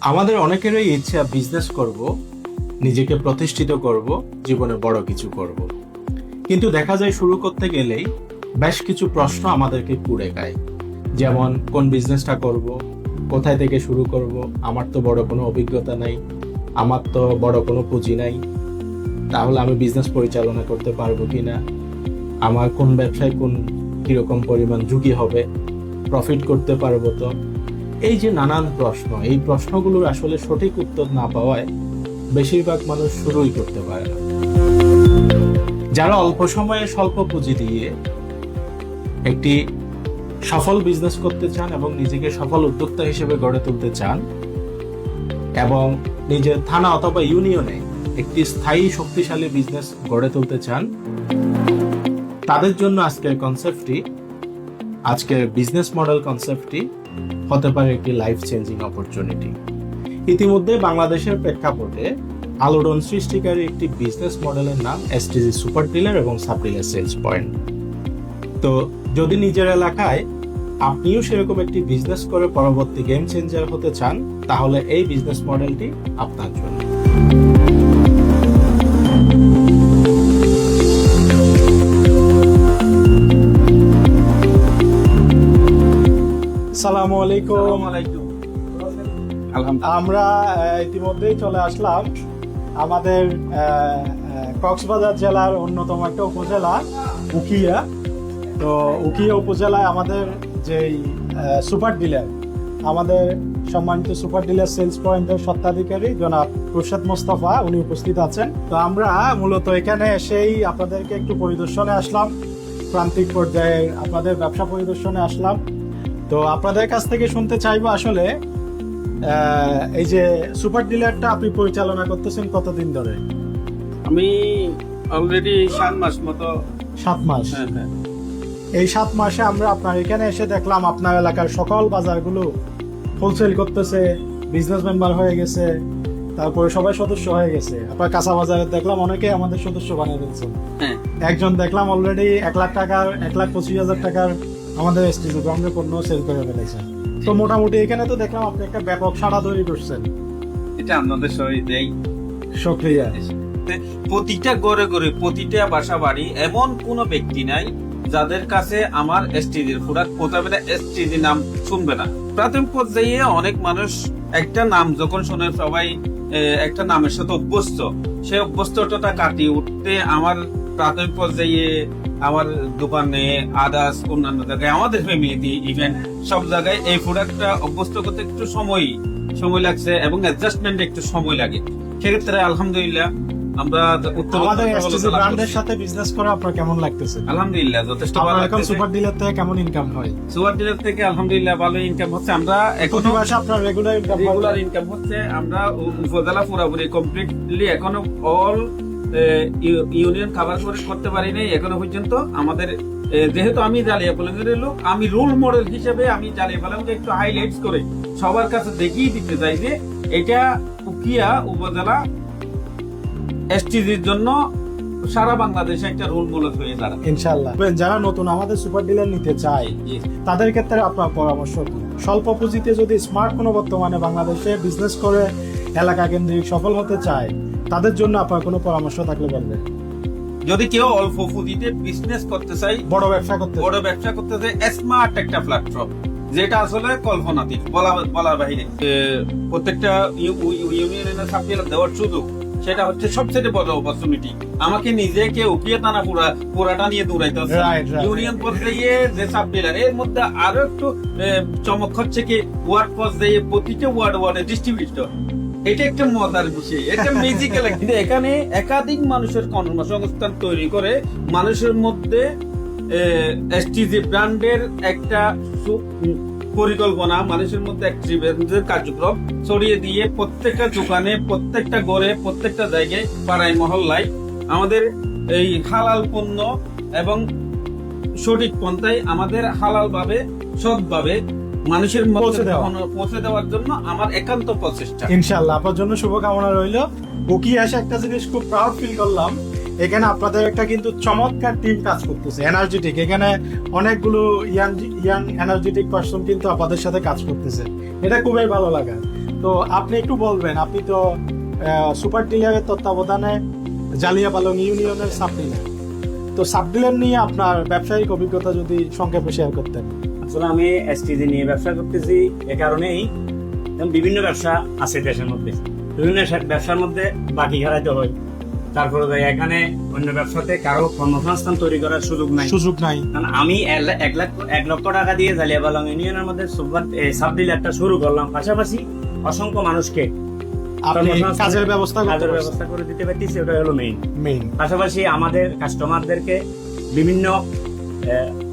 আমাদের অনেকেরই ইচ্ছা বিজনেস করব, নিজেকে প্রতিষ্ঠিত করব, জীবনে বড় কিছু করব। কিন্তু দেখা যায় শুরু করতে গেলেই বেশ কিছু প্রশ্ন আমাদেরকে কুড়ে খায়। যেমন, কোন বিজনেসটা করব? কোথায় থেকে শুরু করব? আমার তো বড় কোনো অভিজ্ঞতা নাই, আমার তো বড় কোনো পুঁজি নাই। তাহলে আমি বিজনেস পরিচালনা করতে পারব কি না আমার কোন ব্যবসায় কোন কীরকম পরিমাণ ঝুঁকি হবে? প্রফিট করতে পারব তো? এই যে নানান প্রশ্ন, এই প্রশ্নগুলোর আসলে সঠিক উত্তর না পাওয়ায় বেশিরভাগ মানুষ শুরুই করতে পারে না। যারা অল্প সময়ে স্বল্প পুঁজি দিয়ে একটি সফল বিজনেস করতে চান এবং নিজেকে সফল উদ্যোক্তা হিসেবে গড়ে তুলতে চান এবং নিজের থানা অথবা ইউনিয়নে একটি স্থায়ী শক্তিশালী বিজনেস গড়ে তুলতে চান, তাদের জন্য আজকের কনসেপ্টটি আজকের বিজনেস মডেল কনসেপ্টটি হতে পারে একটি লাইফ চেঞ্জিং অপরচুনিটি ইতিমধ্যে বাংলাদেশের প্রেক্ষাপটে আলোড়ন সৃষ্টিকারী একটি বিজনেস মডেলের নাম এসটিজি সুপার ডিলার এবং সাপ্লিলার সেলস পয়েন্ট তো যদি নিজের এলাকায় আপনিও সেরকম একটি বিজনেস করে পরবর্তী গেম চেঞ্জার হতে চান, তাহলে এই বিজনেস মডেলটি আপনার জন্য। সালামু আলাইকুম। আমরা ইতিমধ্যেই চলে আসলাম আমাদের কক্সবাজার জেলার অন্যতম একটা উপজেলা উকিয়া। তো উকিয়া উপজেলায় আমাদের যেই সুপার ডিলার আমাদের সম্মানিত সুপার ডিলার সেলস পয়েন্টের সত্ত্বাধিকারী জনাব প্রসাদ মোস্তফা উনি উপস্থিত আছেন। তো আমরা মূলত এখানে এসেই আপনাদেরকে একটু পরিদর্শনে আসলাম প্রান্তিক পর্যায়ে আপনাদের ব্যবসা পরিদর্শনে আসলাম। তো আপনাদের কাছ থেকে শুনতে চাইব আসলে এই যে সুপার ডিলারটা আপনি পরিচালনা করতেছেন কতদিন ধরে? আমি অলরেডি সাত মাস মতো। সাত মাস। হ্যাঁ, হ্যাঁ। এই সাত মাসে আমরা আপনার এখানে এসে দেখলাম আপনার এলাকার সকল বাজারগুলো হোলসেল করতেছে বিজনেস মেম্বার হয়ে গেছে তারপরে সবাই সদস্য হয়ে গেছে। আপনার কাঁচা বাজারে দেখলাম অনেকে আমাদের সদস্য বানিয়ে ফেলছেন হ্যাঁ। একজন দেখলাম অলরেডি এক লাখ টাকার এক লাখ পঁচিশ হাজার টাকার আমাদের এসটিজি গ্রাউন্ডে পণ্য সেল করে ফেলেছে। তো মোটামুটি এখানে তো দেখলাম আপনি একটা ব্যাপক সাড়া তৈরি করছেন। এটা আপনাদের শরীর দেই সক্রিয়া। প্রতিটা গড়ে গড়ে প্রতিটা বাসা বাড়ি এমন কোন ব্যক্তি নাই যাদের কাছে আমার এসটিডির প্রোডাক্ট কোথাও এসটিডি নাম শুনবে না। প্রাথমিক পর্যায়ে অনেক মানুষ একটা নাম যখন শোনে সবাই একটা নামের সাথে অভ্যস্ত সেই অভ্যস্ততা কাটিয়ে উঠতে আমার প্রাথমিক পর্যায়ে আমার দোকানে আদার্স অন্যান্য জায়গায় আমাদের ফ্যামিলিতে ইভেন সব জায়গায় এই প্রোডাক্টটা অভ্যস্ত করতে একটু সময় সময় লাগছে এবং অ্যাডজাস্টমেন্ট একটু সময় লাগে। সেক্ষেত্রে আলহামদুলিল্লাহ আমরা উত্তর ব্র্যান্ডের সাথে বিজনেস করে আপনার কেমন লাগতেছে? আলহামদুলিল্লাহ যথেষ্ট ভালো সুপার ডিলার থেকে কেমন ইনকাম হয়? সুপার ডিলার থেকে আলহামদুলিল্লাহ ভালো ইনকাম হচ্ছে। আমরা এখনও মাসে আপনার রেগুলার ইনকাম রেগুলার ইনকাম হচ্ছে। আমরা উপজেলা পুরোপুরি কমপ্লিটলি এখনও অল ইউনিয়ন খাবার করে করতে পারি নাই এখনও পর্যন্ত। আমাদের যেহেতু আমি জালিয়া পালঙ্গের লোক আমি রোল মডেল হিসেবে আমি জালিয়া পালঙ্গে একটু হাইলাইটস করে সবার কাছে দেখিয়ে দিতে চাই যে এটা উকিয়া উপজেলা এসটিজির জন্য সারা বাংলাদেশে একটা রোল মডেল হয়ে দাঁড়ায় ইনশাল্লাহ যারা নতুন আমাদের সুপার ডিলার নিতে চায় তাদের ক্ষেত্রে আপনার পরামর্শ স্বল্প পুঁজিতে যদি স্মার্ট কোনো বর্তমানে বাংলাদেশে বিজনেস করে এলাকা কেন্দ্রিক সফল হতে চায় তাদের জন্য আপনার কোনো পরামর্শ থাকলে বলবেন। যদি কেউ অল্প পুঁজিতে বিজনেস করতে চাই বড় ব্যবসা করতে বড় ব্যবসা করতে চাই স্মার্ট একটা প্ল্যাটফর্ম যেটা আসলে কল্পনাতীত বলা বলার বাহিরে প্রত্যেকটা ইউ- ইউ- ইউনিয়নের সাবজেক্ট দেওয়ার সুযোগ সেটা হচ্ছে সবচেয়ে বড় অপরচুনিটি আমাকে নিজেকে উকিয়ে টানা পুরা পুরাটা নিয়ে দৌড়াইতে হচ্ছে. ইউনিয়ন পর্যায়ে যে ডিলার এর মধ্যে আরও একটু চমক হচ্ছে কি ওয়ার্ড পর্যায়ে প্রতিটা ওয়ার্ড ওয়ার্ডে ডিস্ট্রিবিউটর এটা একটা মজার বিষয়, এটা মিউজিক্যাল কিন্তু এখানে একাধিক মানুষের কর্মসংস্থান তৈরি করে, মানুষের মধ্যে এসটিজি ব্র্যান্ডের একটা পরিকল্পনা, মানুষের মধ্যে অ্যাক্টিভেশনের কার্যক্রম ছড়িয়ে দিয়ে প্রত্যেকটা দোকানে, প্রত্যেকটা ঘরে প্রত্যেকটা জায়গায় পাড়ায়, মহল্লায় আমাদের এই হালাল পণ্য এবং সঠিক পন্থায় আমাদের হালাল ভাবে সৎভাবে মানুষের পৌঁছে দেওয়া। পৌঁছে- দেওয়ার জন্য আমার একান্ত প্রচেষ্টা। ইনশাল্লাহ আপনার জন্য শুভকামনা রইল। উকি এসে একটা জিনিস খুব প্রাউড ফিল করলাম। এখানে আপনাদের একটা কিন্তু চমৎকার টিম কাজ করতেছে এনার্জেটিক এখানে অনেকগুলো ইয়াং ইয়াং এনার্জেটিক পার্সন কিন্তু আপনাদের সাথে কাজ করতেছে। এটা খুবই ভালো লাগা। তো আপনি একটু বলবেন আপনি তো সুপার ডিলারের তত্ত্বাবধানে জালিয়াপালং ইউনিয়নের সাব ডিলার তো সাব ডিলার নিয়ে আপনার ব্যবসায়িক অভিজ্ঞতা যদি সংক্ষেপে শেয়ার করতেন। আসলে আমি এসটিজি নিয়ে ব্যবসা করতেছি এ কারণেই বিভিন্ন ব্যবসা আছে দেশের মধ্যে। বিভিন্ন ব্যবসার মধ্যে বাকি হারাইতে হয়। তারপরে এখানে অন্য ব্যবসাতে কারও কর্মসংস্থান তৈরি করার সুযোগ নাই। সুযোগ নাই। কারণ আমি এক লাখ এক লক্ষ টাকা দিয়ে জালিয়াবালং ইউনিয়নের মধ্যে সাব ডিলারটা শুরু করলাম। পাশাপাশি অসংখ্য মানুষকে কাজের ব্যবস্থা কাজের ব্যবস্থা করে দিতে পারতেছি ওটা হলো মেইন মেইন পাশাপাশি আমাদের কাস্টমারদেরকে বিভিন্ন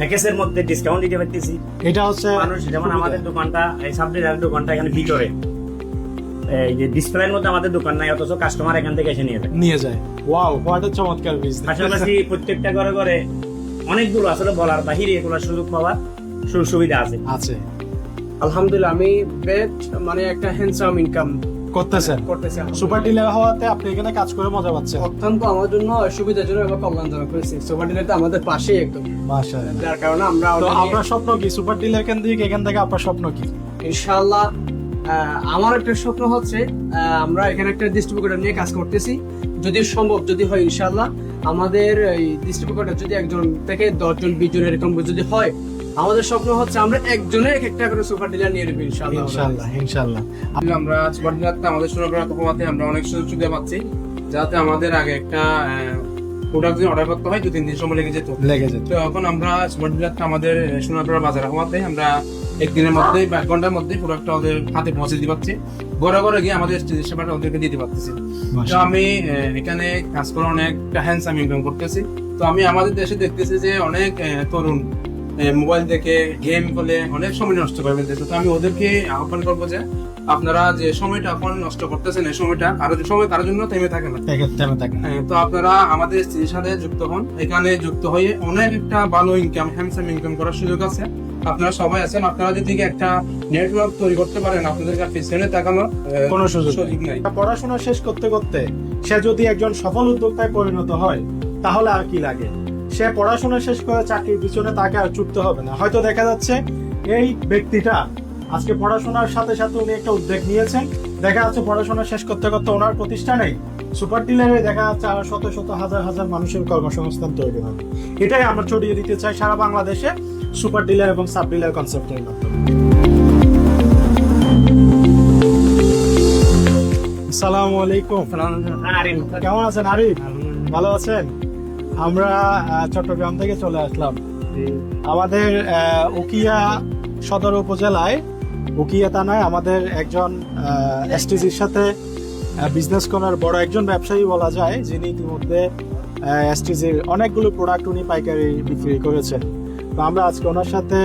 প্যাকেজের মধ্যে ডিসকাউন্ট দিতে পারতেছি এটা হচ্ছে মানুষ যেমন আমাদের দোকানটা এই সাবডিলার দোকানটা এখানে ভিতরে এই যে ডিসপ্লের মধ্যে আমাদের দোকান নাই অথচ কাস্টমার এখান থেকে এসে নিয়ে যায়। নিয়ে যায়। ওয়াও হোয়াট চমৎকার বিজনেস পাশাপাশি প্রত্যেকটা ঘরে ঘরে অনেকগুলো আসলে বলার বাহিরে এগুলোর সুযোগ পাওয়ার সুযোগ সুবিধা আছে। আছে। আলহামদুলিল্লাহ আমি বেট মানে একটা হ্যান্ডসাম ইনকাম করতেছেন। করতেছি সুপার ডিলার হওয়াতে আপনি এখানে কাজ করে মজা পাচ্ছেন। অত্যন্ত আমার জন্য সুবিধাজনক এবং কল্যাণজনক হয়েছে। সুপার ডিলার তো আমাদের পাশেই একদম। যার কারণে আমরা আপনার স্বপ্ন কি? সুপার ডিলার কেন থেকে এখান থেকে আপনার স্বপ্ন কি? ইনশাআল্লাহ আমার একটা স্বপ্ন হচ্ছে আমরা এখানে একটা ডিস্ট্রিবিউটর নিয়ে কাজ করতেছি। যদি সম্ভব যদি হয় ইনশাআল্লাহ। আমাদের এই ডিস্ট্রিবিউটর যদি একজন থেকে দশজন বিশ জন এরকম যদি হয় আমাদের স্বপ্ন হচ্ছে আমরা একজনের এক একটা করে সুপার ডিলার নিয়ে নেব ইনশাআল্লাহ। ইনশাআল্লাহ ইনশাআল্লাহ। আমরা সুপার ডিলারটা আমাদের সোনারপুর কমাতে আমরা অনেক সুযোগ সুবিধা পাচ্ছি যাতে আমাদের আগে একটা প্রোডাক্ট যদি অর্ডার করতে হয় দু তিন দিন সময় লেগে যেত। লেগে যেত। তো এখন আমরা ডিলারটা আমাদের বাজার হওয়াতে আমরা একদিনের মধ্যেই বা এক ঘণ্টার মধ্যে প্রোডাক্টটা ওদের হাতে পৌঁছে দিতে পারছি। ঘরে ঘরে গিয়ে আমাদের সেবাটা ওদেরকে দিতে পারতেছি। তো আমি এখানে কাজ করে অনেকটা হ্যান্ডসাম ইনকাম করতেছি। তো আমি আমাদের দেশে দেখতেছি যে অনেক তরুণ মোবাইল দেখে গেম খেলে অনেক সময় নষ্ট করে ফেলতেছে তো আমি ওদেরকে আহ্বান করব যে আপনারা যে সময়টা এখন নষ্ট করতেছেন এই সময়টা কারও সময় কারোর জন্য থেমে থাকে না। থেমে থাকে হ্যাঁ, তো আপনারা আমাদের স্ত্রীর সাথে যুক্ত হন। এখানে যুক্ত হয়ে অনেক একটা ভালো ইনকাম হ্যান্ডসাম ইনকাম করার সুযোগ আছে। আপনারা সবাই আছেন। আপনারা যদি একটা নেটওয়ার্ক তৈরি করতে পারেন আপনাদের পিছনে তাকানোর কোনো সুযোগ নাই। পড়াশোনা শেষ করতে করতে সে যদি একজন সফল উদ্যোক্তায় পরিণত হয় তাহলে আর কি লাগে? সে পড়াশোনা শেষ করে চাকরির পিছনে তাকে আর ছুটতে হবে না। হয়তো দেখা যাচ্ছে এই ব্যক্তিটা আজকে পড়াশোনার সাথে সাথে উনি একটা উদ্যোগ নিয়েছেন। দেখা যাচ্ছে পড়াশোনা শেষ করতে করতে ওনার প্রতিষ্ঠানেই সুপার ডিলারে দেখা যাচ্ছে আর শত শত হাজার হাজার মানুষের কর্মসংস্থান তৈরি হবে এটাই আমরা ছড়িয়ে দিতে চাই সারা বাংলাদেশে সুপার ডিলার এবং সাব ডিলার কনসেপ্টের মাধ্যমে। আসসালামু আলাইকুম। কেমন আছেন আরিফ? ভালো আছেন? আমরা চট্টগ্রাম থেকে চলে আসলাম। আমাদের উকিয়া সদর উপজেলায়, উকিয়া থানায় আমাদের একজন এসটিজির সাথে বিজনেস করার বড় একজন ব্যবসায়ী বলা যায়, যিনি ইতিমধ্যে এসটিজির অনেকগুলো প্রোডাক্ট উনি পাইকারি বিক্রি করেছেন। তো আমরা আজকে ওনার সাথে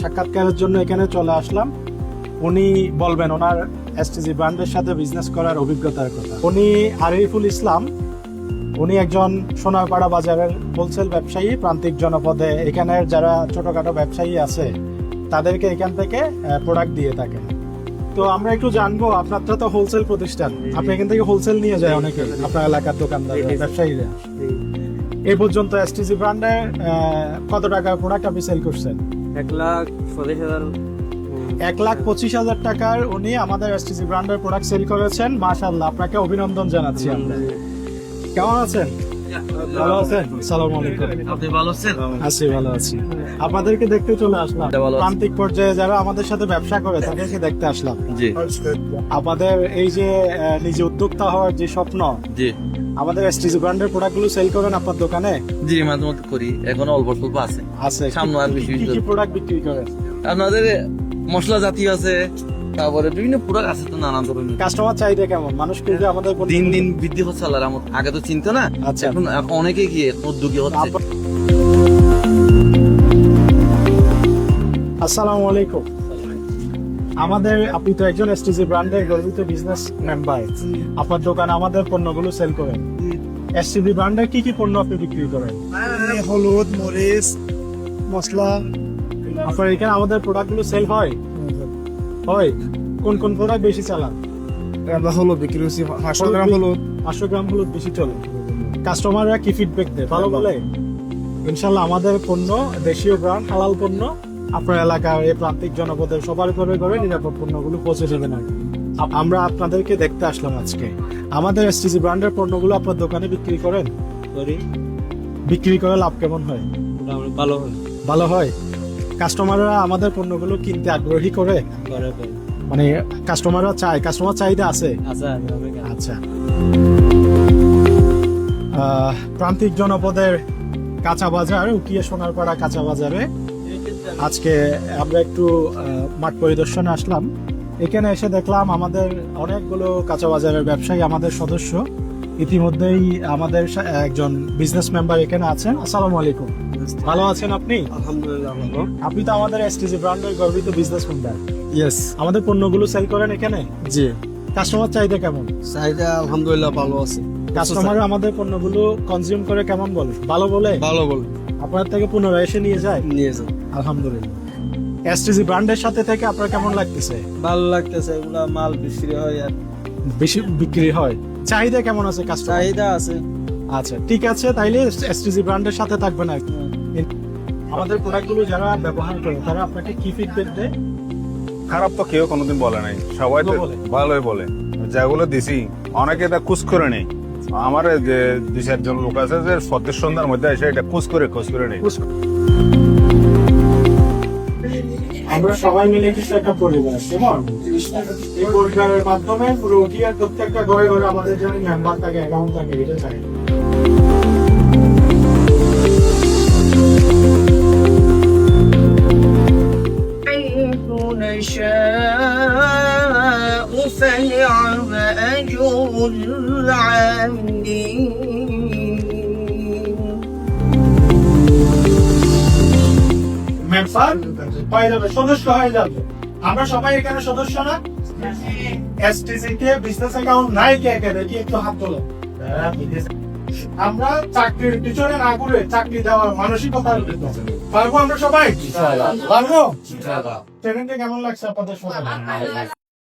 সাক্ষাৎকারের জন্য এখানে চলে আসলাম। উনি বলবেন, ওনার এসটিজি ব্র্যান্ডের সাথে বিজনেস করার অভিজ্ঞতার কথা। উনি আরিফুল ইসলাম উনি একজন সোনারপাড়া বাজারের হোলসেল ব্যবসায়ী প্রান্তিক জনপদে। এখানের যারা ছোটখাটো ব্যবসায়ী আছে তাদেরকে এখান থেকে প্রোডাক্ট দিয়ে থাকে। তো আমরা একটু জানব আপনার তো হোলসেল প্রতিষ্ঠান। আপনি এখান থেকে হোলসেল নিয়ে যায় অনেকে আপনার এলাকার দোকানদার ব্যবসায়ীরা। এই পর্যন্ত এসটিজি ব্র্যান্ডের কত টাকার প্রোডাক্ট আপনি সেল করছেন? এক লাখ চল্লিশ হাজার। এক লাখ পঁচিশ হাজার টাকার উনি আমাদের এসটিসি ব্র্যান্ডের প্রোডাক্ট সেল করেছেন। মাশাল্লাহ আপনাকে অভিনন্দন জানাচ্ছি আমরা। কেমন আছেন? ভালো আছেন? সালাম আলাইকুম। আপনি ভালো আছেন? আছি ভালো আছি। আপনাদেরকে দেখতে চলে আসলাম। প্রান্তিক পর্যায়ে যারা আমাদের সাথে ব্যবসা করে তাদেরকে দেখতে আসলাম। জি। আমাদের এই যে নিজে উদ্যোক্তা হওয়ার যে স্বপ্ন জি। আমাদের এসটিসি ব্র্যান্ডের প্রোডাক্টগুলো সেল করেন আপনার দোকানে? জি মাঝে মধ্যে করি। এখন অল্প স্বল্প আছে। আছে। সামনে আর বেশি কি কি প্রোডাক্ট বিক্রি করেন? আপনাদের মশলা জাতীয় আছে তারপরে বিভিন্ন প্রোডাক্ট আছে তো নানান ধরনের। কাস্টমার চাহিদা কেমন? মানুষ কিন্তু আমাদের দিন দিন বৃদ্ধি হচ্ছে আল্লাহর রহমত। আগে তো চিন্তা না আচ্ছা। এখন এখন অনেকে গিয়ে উদ্যোগী হচ্ছে। আসসালামু আলাইকুম। আমাদের আপনি তো একজন এসটিজি ব্র্যান্ডের গর্বিত বিজনেস মেম্বার আপনার দোকানে আমাদের পণ্যগুলো সেল করেন। এসটিজি ব্র্যান্ডের কি কি পণ্য আপনি বিক্রি করেন? হলুদ মরিচ মশলা আপনার এখানে আমাদের প্রোডাক্টগুলো সেল হয়? হয়? কোন কোন প্রোডাক্ট বেশি চালান? আমরা হলুদ বিক্রি করছি পাঁচশো গ্রাম হলুদ পাঁচশো গ্রাম হলুদ বেশি চলে। কাস্টমাররা কি ফিডব্যাক দেয়? ভালো বলে? ইনশাল্লাহ আমাদের পণ্য দেশীয় ব্র্যান্ড হালাল পণ্য আপনার এলাকার এই প্রান্তিক জনপদের সবার ঘরে ঘরে নিরাপদ পণ্যগুলো পৌঁছে কি। আপ- আমরা আপনাদেরকে দেখতে আসলাম আজকে। আমাদের এসটিজি ব্র্যান্ডের পণ্যগুলো আপনার দোকানে বিক্রি করেন? করি। বিক্রি করে লাভ কেমন হয়? ভালো হয়। ভালো হয়? কাস্টমাররা আমাদের পণ্যগুলো কিনতে আগ্রহী করে। মানে কাস্টমাররা চায় কাস্টমার চাহিদা আছে। আচ্ছা। প্রান্তিক জনপদের কাঁচা বাজার উকিয়ে সোনারপাড়া কাঁচা বাজারে। আজকে আমরা একটু মাঠ পরিদর্শনে আসলাম। এখানে এসে দেখলাম আমাদের অনেকগুলো কাঁচা বাজারের ব্যবসায়ী আমাদের সদস্য। ইতিমধ্যেই আমাদের একজন বিজনেস মেম্বার এখানে আছেন। আসসালামু আলাইকুম। ভালো আছেন আপনি? আলহামদুলিল্লাহ ভালো। আপনি তো আমাদের এসটিজি ব্র্যান্ডের গর্বিত বিজনেস মেম্বার ইয়েস আমাদের পণ্যগুলো সেল করেন এখানে? জি। কাস্টমার চাহিদা কেমন? চাহিদা আলহামদুলিল্লাহ ভালো আছে। কাস্টমার আমাদের পণ্যগুলো কনজিউম করে কেমন বলে? ভালো বলে? ভালো বলে। আপনার থেকে পুনরায় এসে নিয়ে যায়? নিয়ে যায়। আলহামদুলিল্লাহ। এসটিজি ব্র্যান্ডের সাথে থেকে আপনার কেমন লাগতেছে? ভালো লাগতেছে এগুলা মাল বিক্রি হয় আর বেশি বিক্রি হয়? চাহিদা কেমন আছে কাস্টমার চাহিদা আছে। আচ্ছা ঠিক আছে তাইলে এসটিজি ব্র্যান্ডের সাথে থাকবেন আর কি। আমাদের প্রোডাক্টগুলো যারা ব্যবহার করে তারা আপনাকে কি ফিডব্যাক দেয়? খারাপ তো কেউ কোনোদিন বলে নাই। সবাই তো বলে। ভালোই বলে। যেগুলো দিছি অনেকে এটা কুচ করে নেই। আমার যে দুই চারজন লোক আছে যে সত্যের সন্ধ্যার মধ্যে এসে এটা কুচ করে কুচ করে নেই। আমরা সবাই মিলে কিন্তু একটা পরিবার কেমন এই পরিবারের মাধ্যমে পুরো উঠিয়ার প্রত্যেকটা ঘরে ঘরে আমাদের যেন মেম্বার থাকে অ্যাকাউন্ট থাকে এটা থাকে حيث نشاء فنعم أجر العاملين মেম্বার হয়ে যাবে সদস্য হয়ে যাবে। আমরা সবাই এখানে সদস্য না? এসটিসি কে বিজনেস অ্যাকাউন্ট নাই কে কে দেখি একটু হাত তোলো। আমরা চাকরির পিছনে না ঘুরে চাকরি দেওয়ার মানসিকতা পারব আমরা সবাই? পারব? ট্রেনিংটা কেমন লাগছে আপনাদের সবাই